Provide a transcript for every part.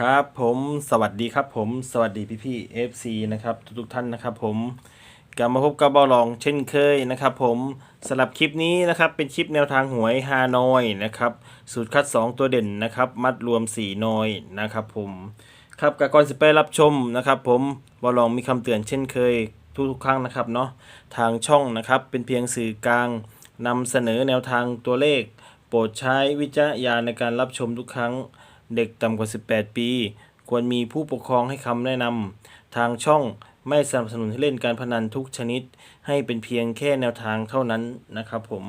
ครับผมสวัสดีครับผมสวัสดีพี่พี่เอฟซีนะครับทุกท่านนะครับผมกลับมาพบกับบอลองเช่นเคยนะครับผมสำหรับคลิปนี้นะครับเป็นคลิปแนวทางหวยฮานอยนะครับสูตรคัด 2 ตัวเด่นนะครับมัดรวม 4นอยนะครับผมครับกก่อนสิไปรับชมนะครับผมบอลองมีคำเตือนเช่นเคยทุกๆครั้งนะครับเนาะทางช่องนะครับเป็นเพียงสื่อกลางนำเสนอแนวทางตัวเลข โปรดใช้วิจารณญาณในการรับชมทุกครั้ง เด็กต่ำกว่า 18 ปี ควรมีผู้ปกครองให้คำแนะนำทางช่องไม่สนับสนุนให้เล่นการพนันทุกชนิด ให้เป็นเพียงแค่แนวทางเท่านั้นนะครับผม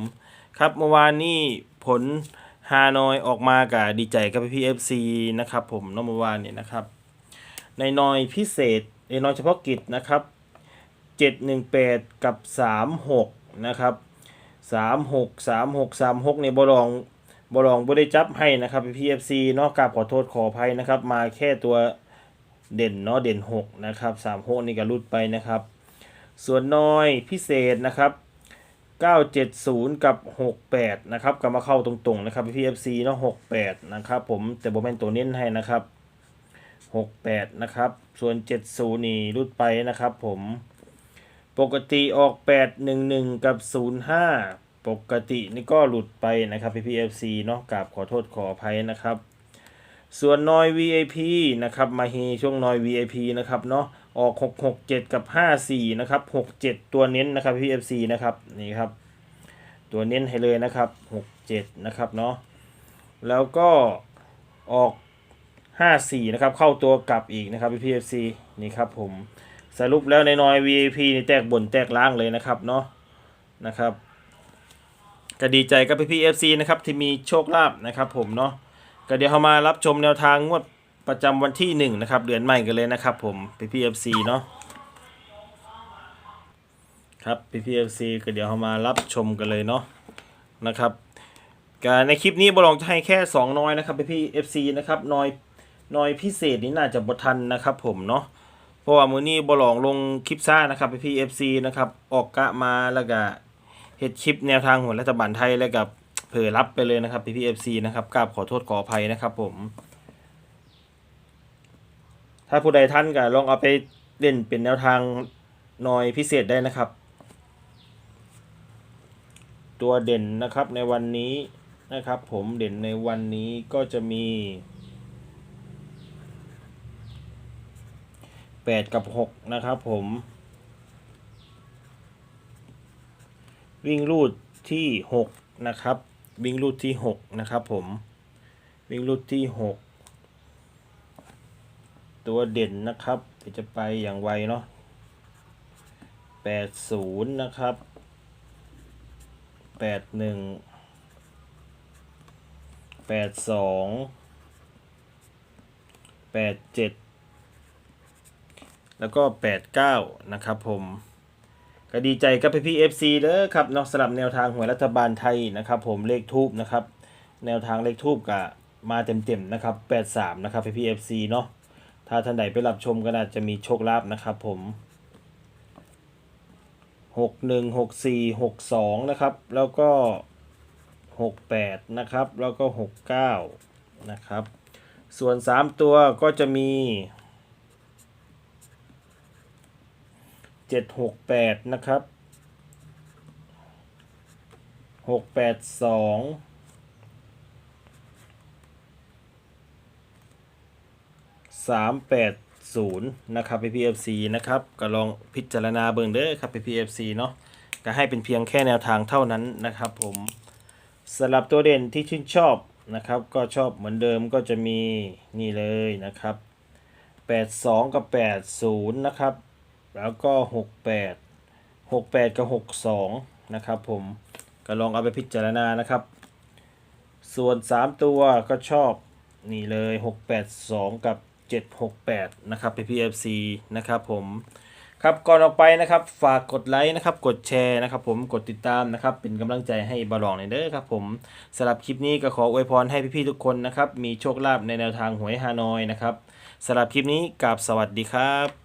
ครับเมื่อวานนี้ผลฮานอยออกมากับดีใจกับพี่เอฟซีนะครับผมเนาะเมื่อวานเนี่ยนะครับ ในนอยพิเศษในนอยเฉพาะกิจนะครับ 718 กับ 36 นะครับ 36 36 36ในบอลอง บอลองบ่ได้จับให้นะครับพี่เอฟซีเนาะกราบขอโทษขออภัยนะครับ มาแค่ตัวเด่นเนาะเด่น6นะครับ3 6นี่ก็รุดไปนะครับ ส่วนน้อยพิเศษนะครับ970 กับ 68 นะครับกลับมาเข้าตรงๆ นะครับพี่เอฟซีเนาะ68 นะครับผมแต่บ่แมนตัวเน้นให้นะครับ 68 นะครับ ส่วน 70 นี่รุดไปนะครับผม ปกติออก 811 กับ 05 ปกตินี่ก็หลุดไปนะครับ PPFC เเนาะกราบขอโทษขออภัยนะครับ ส่วนนอย VIP นะครับมาเฮช่วงนอย VIP นะครับเนาะออก 667 กับ 54 นะครับ 67 ตัวเน้นนะครับ PPFC นะครับนี่ครับ ตัวเน้นให้เลยนะครับ 67 นะครับเนาะแล้วก็ออก 54 นะครับ เข้าตัวกลับอีกนะครับ PPFC นี่ครับผมสรุปแล้วในนอย VIP นี่แตกบนแตกล่างเลยนะครับเนาะนะครับ ก็ดีใจกับพี่พี่ FC นะครับที่มีโชคลาภนะครับผมเนาะก็เดี๋ยวเรามารับชมแนวทางงวดประจำวันที่1นะครับเดือนใหม่กันเลยนะครับผมพี่พี่ FC เนาะครับพี่พี่ FC ก็เดี๋ยวเรามารับชมกันเลยเนาะนะครับก็ในคลิปนี้บลองจะให้แค่ 2 น้อยนะครับพี่พี่ FC นะครับน้อยน้อยพิเศษนี่น่าจะบทันนะครับผมเนาะเพราะว่ามือนี้บลองลงคลิปซ่านะครับไปพี่เอฟซีนะครับออกกะมาแล้วก็ เฮ็ดคลิปแนวทางหัวรัฐบาลไทยแล้วกับเผลอรับไปเลยนะครับพี่พีเอฟซีนะครับกราบขอโทษขออภัยนะครับ ผม ถ้าผู้ใดท่านก็ลองเอาไปเล่นเป็นแนวทางหน่อยพิเศษได้นะครับ ตัวเด่นนะครับในวันนี้นะครับ ผมเด่นในวันนี้ก็จะมีแปดกับหกนะครับ ผม วิ่งรูดที่หกนะครับ วิ่งรูดที่หกนะครับผม วิ่งรูดที่หกตัวเด่นนะครับเดี๋ยวจะไปอย่างไวเนาะแปดศูนย์นะครับแปดหนึ่งแปดสองแปดเจ็ดแล้วก็ 89 นะครับผม ก็ดีใจกับพี่พี่ FC เด้อครับนาะสำหรับแนวทางหวยรัฐบาลไทยนะครับ ผมเลขทูบนะครับ แนวทางเลขทูบกับมาเต็มๆนะครับ83นะครับพี่พี่ FC เนาะถ้าท่านใดไปรับชมก็อาจจะมีโชคลาภนะครับ ผม61 64 62นะครับ แล้วก็68นะครับ แล้วก็69นะครับ ส่วน3ตัวก็จะมี จ็ดหกแปดนะครับหกแปดสองสามแปดศูนย์นะครับ PPFC นะครับก็ลองพิจารณาเบิ่งเด้อครับ PPFC เนาะก็ให้เป็นเพียงแค่แนวทางเท่านั้นนะครับผมสำหรับตัวเด่นที่ชื่นชอบนะครับ ก็ชอบเหมือนเดิมก็จะมีนี่เลยนะครับ 82 กับ 80 นะครับ แล้วก็ 68 68 กับ 62 นะครับผมก็ลองเอาไปพิจารณานะครับ ส่วน 3 ตัวก็ชอบนี่เลย 682 กับ 768 นะครับ PPFC นะครับผมครับก่อนออกไปนะครับฝากกดไลค์นะครับ กดแชร์นะครับ ผมกดติดตามนะครับ เป็นกำลังใจให้บาลองในเด้อครับผมสำหรับคลิปนี้ก็ขออวยพรให้พี่ๆทุกคนนะครับ มีโชคลาภในแนวทางหวยฮานอยนะครับสำหรับคลิปนี้กับสวัสดีครับ